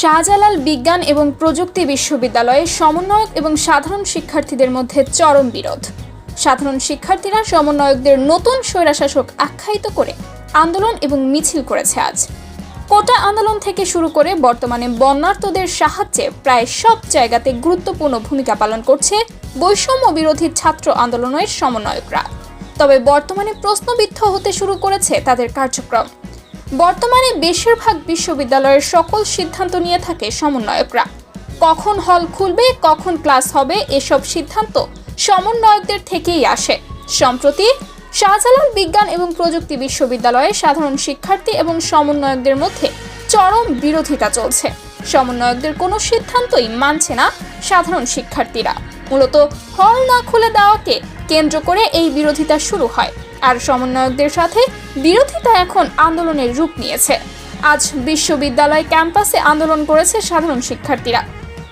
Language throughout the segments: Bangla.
শাহজালাল বিজ্ঞান এবং প্রযুক্তি বিশ্ববিদ্যালয়ে সমন্বয়ক এবং সাধারণ শিক্ষার্থীদের মধ্যে চরম বিরোধ। সাধারণ শিক্ষার্থীরা সমন্বয়কদের নতুন স্বৈরাশাসক আখ্যায়িত করে আন্দোলন এবং মিছিল করেছে আজ। কোটা আন্দোলন থেকে শুরু করে বর্তমানে বন্যার্তদের সাহায্যে প্রায় সব জায়গাতে গুরুত্বপূর্ণ ভূমিকা পালন করছে বৈষম্য বিরোধী ছাত্র আন্দোলনের সমন্বয়করা। তবে বর্তমানে প্রশ্নবিদ্ধ হতে শুরু করেছে তাদের কার্যক্রম। বর্তমানে বেশিরভাগ বিশ্ববিদ্যালয়ের সকল সিদ্ধান্ত নিয়ে থাকে সমন্বয়করা। কখন হল খুলবে, কখন ক্লাস হবে, এসব সিদ্ধান্ত সমন্বয়কদের থেকেই আসে। সম্প্রতি শাহজালাল বিজ্ঞান এবং প্রযুক্তি বিশ্ববিদ্যালয়ে সাধারণ শিক্ষার্থী এবং সমন্বয়কদের মধ্যে চরম বিরোধিতা চলছে। সমন্বয়কদের কোনো সিদ্ধান্তই মানছে না সাধারণ শিক্ষার্থীরা। মূলত হল না খুলে দেওয়াকে কেন্দ্র করে এই বিরোধিতা শুরু হয়। আর সমন্বয়কদের সাথে বিরোধিতা এখন আন্দোলনের রূপ নিয়েছে। আজ বিশ্ববিদ্যালয় ক্যাম্পাসে আন্দোলন করেছে সাধারণ শিক্ষার্থীরা।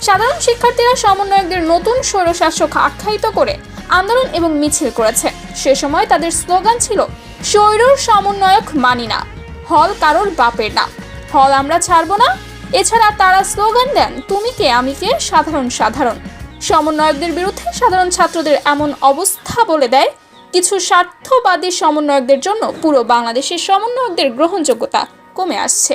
সাধারণ শিক্ষার্থীরা সমন্বয়কদের নতুন স্বৈরশাসক আখ্যায়িত করে আন্দোলন এবং মিছিল করেছে। সে সময় তাদের স্লোগান ছিল স্বৈরর সমন্বয়ক মানি না, হল কারোর বাপের না হল আমরা ছাড়বো না। এছাড়া তারা স্লোগান দেন, তুমি কে, আমি কে? সাধারণ সাধারণ। সমন্বয়কদের বিরুদ্ধে সাধারণ ছাত্রদের এমন অবস্থা বলে দেয় কিছু স্বার্থবাদী সমন্বয়কদের জন্য পুরো বাংলাদেশের সমন্বয়কদের গ্রহণযোগ্যতা কমে আসছে।